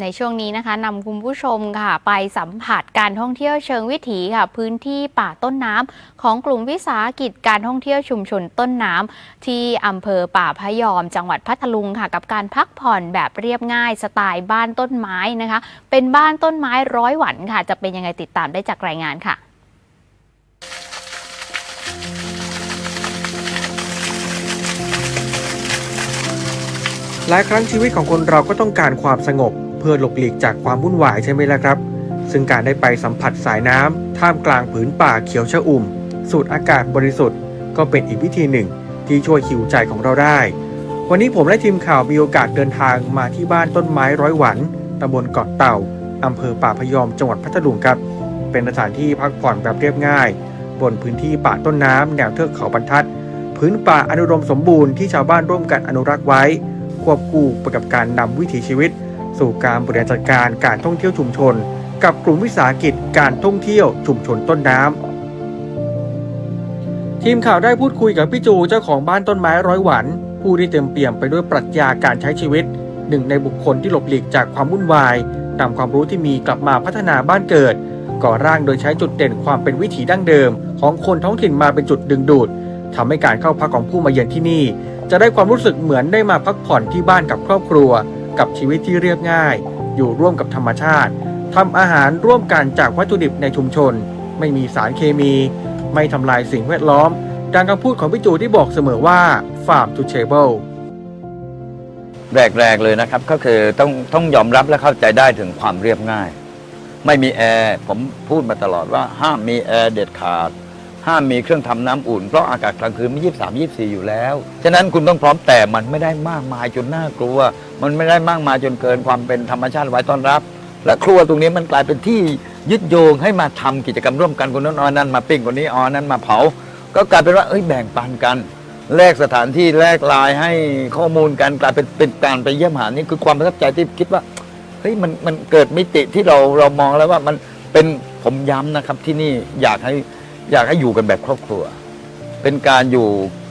ในช่วงนี้นะคะนำคุณผู้ชมค่ะ ไปสัมผัสการท่องเที่ยวเชิงวิถีค่ะ พื้นที่ป่าต้นน้ำของกลุ่มวิสาหกิจการท่องเที่ยวชุมชนต้นน้ำที่อำเภอป่าพยอม จังหวัดพัทลุงค่ะ กับการพักผ่อนแบบเรียบง่ายสไตล์บ้านต้นไม้นะคะ เป็นบ้านต้นไม้ร้อยหวันค่ะ จะเป็นยังไงติดตามได้จากรายงานค่ะหลายครั้งชีวิตของคนเราก็ต้องการความสงบ พื่อหลบหลีกจากความวุ่นวายใช่ไหมล่ะครับ ซึ่งการได้ไปสัมผัสสายน้ำท่ามกลางผืนป่าเขียวชอุ่ม สูดอากาศบริสุทธิ์ ก็เป็นอีกวิธีหนึ่งที่ช่วยหิวใจของเราได้ วันนี้ผมและทีมข่าวมีโอกาสเดินทางมาที่บ้านต้นไม้ร้อยหวันตำบลเกาะเต่าอำเภอป่าพยอมจังหวัดพัทลุงครับ เป็นสถานที่พักผ่อนแบบเรียบง่าย บนพื้นที่ป่าต้นน้ำแนวเทือกเขาบรรทัด พื้นป่าอนุดมสมบูรณ์ที่ชาวบ้านร่วมกันอนุรักษ์ไว้ ควบคู่ไปกับการนำวิถีชีวิต สู่การบริหารจัดการการท่องเที่ยวชุมชน กับกลุ่มวิสาหกิจการท่องเที่ยวชุมชนต้นน้ำทีมข่าวได้พูดคุยกับพี่จูเจ้าของบ้านต้นไม้ร้อยหวัน ผู้ที่เต็มเปี่ยมไปด้วยปรัชญาการใช้ชีวิต หนึ่งในบุคคลที่หลบหลีกจากความวุ่นวายนำความรู้ที่มีกลับมาพัฒนาบ้านเกิด ก่อร่างโดยใช้จุดเด่นความเป็นวิถีดั้งเดิม ของคนท้องถิ่นมาเป็นจุดดึงดูดทำให้การเข้าพักของผู้มาเยือนที่นี่ จะได้ความรู้สึกเหมือนได้มาพักผ่อนที่บ้านกับครอบครัว กับชีวิตที่เรียบง่าย อยู่ร่วมกับธรรมชาติทำอาหารร่วมกันจากวัตถุดิบในชุมชน ไม่มีสารเคมี ไม่ทำลายสิ่งแวดล้อม ดังคำพูดของพี่จูที่บอกเสมอว่า farm to table แรกๆเลยนะครับ ก็คือต้องต้องยอมรับและเข้าใจได้ถึงความเรียบง่าย ไม่มีแอร์ผมพูดมาตลอดว่าห้ามมีแอร์เด็ดขาด ห้ามมีเครื่องทำน้ำอุ่น เพราะอากาศกลางคืนไม่ยี่สามยี่สี่อยู่แล้ว ฉะนั้นคุณต้องพร้อมแต่มันไม่ได้มากมายจนน่ากลัว มันไม่ได้มากมายจนเกินความเป็นธรรมชาติไว้ต้อนรับ และครัวตรงนี้มันกลายเป็นที่ยึดโยงให้มาทำกิจกรรมร่วมกันคนนั้นเอนั้นมาปิ้งคนนี้ออนนั้นมาเผา ก็กลายเป็นว่าเอ้ยแบ่งปันกันแลกสถานที่แลกลายให้ข้อมูลกันกลายเป็นเป็นการไปเยี่ยมหานี่คือความประทับใจที่คิดว่าเฮ้ยมันมันเกิดมิติที่เราเรามองแล้วว่ามันเป็นผมย้ำนะครับที่นี่อยากให้ อยากให้อยู่กันแบบครอบครัว เป็นการอยู่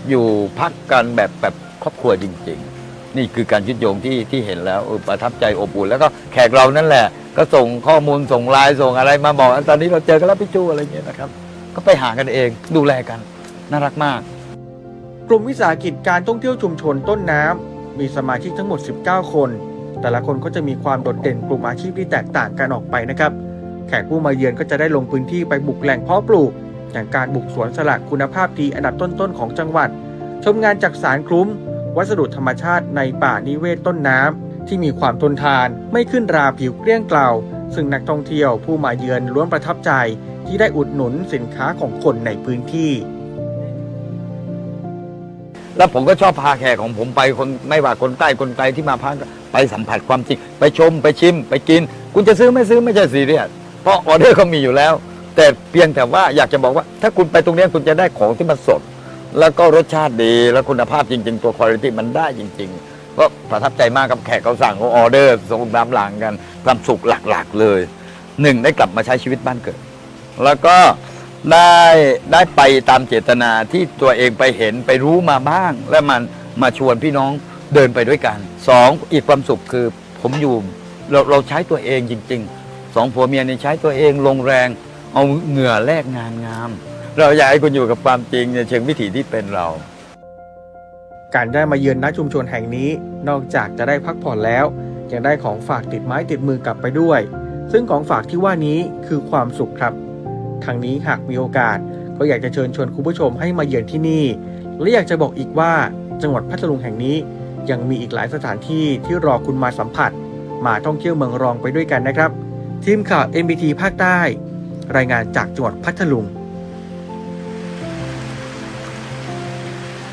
อยู่พักกันแบบแบบครอบครัวจริง ๆ นี่คือการยึดโยงที่ที่เห็นแล้วเออประทับใจอบอุ่นแล้วก็แขกเรานั่นแหละ ก็ส่งข้อมูลส่งไลน์ส่งอะไรมาบอกตอนนี้เราเจอกันแล้วพี่จูอะไรเงี้ยนะครับ ก็ไปหากันเองดูแลกันน่ารักมาก กลุ่มวิสาหกิจการท่องเที่ยวชุมชนต้นน้ำมีสมาชิกทั้งหมด 19 คน แต่ละคนก็จะมีความโดดเด่นกลุ่มอาชีพที่แตกต่างกันออกไปนะครับ แขกผู้มาเยือนก็จะได้ลงพื้นที่ไปบุกแหล่งเพาะปลูก อย่างการบุกสวนสลักคุณภาพดีอันดับต้นๆของจังหวัด ชมงานจากสารคลุ้ม วัสดุธรรมชาติในป่านิเวศต้นน้ำที่มีความทนทานไม่ขึ้นราผิวเกลี้ยงเกลาซึ่งนักท่องเที่ยวผู้มาเยือนล้วนประทับใจที่ได้อุดหนุนสินค้าของคนในพื้นที่ แล้วผมก็ชอบพาแขกของผมไปคนไม่ว่าคนใต้คนไกลที่มาพักไปสัมผัสความจริง ไปชมไปชิม ไปกิน คุณจะซื้อไม่ซื้อไม่ใช่ซีเรียสเพราะออเดอร์เขามีอยู่แล้ว แต่เพียงแต่ว่าอยากจะบอกว่า ถ้าคุณไปตรงนี้คุณจะได้ของที่มันสด แล้วก็รสชาติดีแล้วคุณภาพจริง ๆ ตัวคุณภาพมันได้จริง ๆ ก็ประทับใจมากกับแขกเขาสั่งเขาออเดอร์ส่งตามหลังกันความสุขหลักๆเลยหนึ่งได้กลับมาใช้ชีวิตบ้านเกิด แล้วก็ได้ได้ไปตามเจตนาที่ตัวเองไปเห็นไปรู้มาบ้าง และมันมาชวนพี่น้องเดินไปด้วยกันสองอีกความสุขคือผมอยู่เราเราใช้ตัวเองจริงๆสองผัวเมียเนี่ยใช้ตัวเองลงแรง เอาเหงื่อแลกงานงาม เราอยากให้คุณอยู่กับความจริงในเชิงวิถีที่เป็นเรา การได้มาเยือนณชุมชนแห่งนี้ นอกจากจะได้พักผ่อนแล้ว ยังได้ของฝากติดไม้ติดมือกลับไปด้วย ซึ่งของฝากที่ว่านี้คือความสุขครับทางนี้หากมีโอกาส ก็อยากจะเชิญชวนคุณผู้ชมให้มาเยือนที่นี่ และอยากจะบอกอีกว่าจังหวัดพัทลุงแห่งนี้ ยังมีอีกหลายสถานที่ที่รอคุณมาสัมผัส มาท่องเที่ยวเมืองรองไปด้วยกันนะครับ ทีมข่าว MBT ภาคใต้ รายงานจากจังหวัดพัทลุง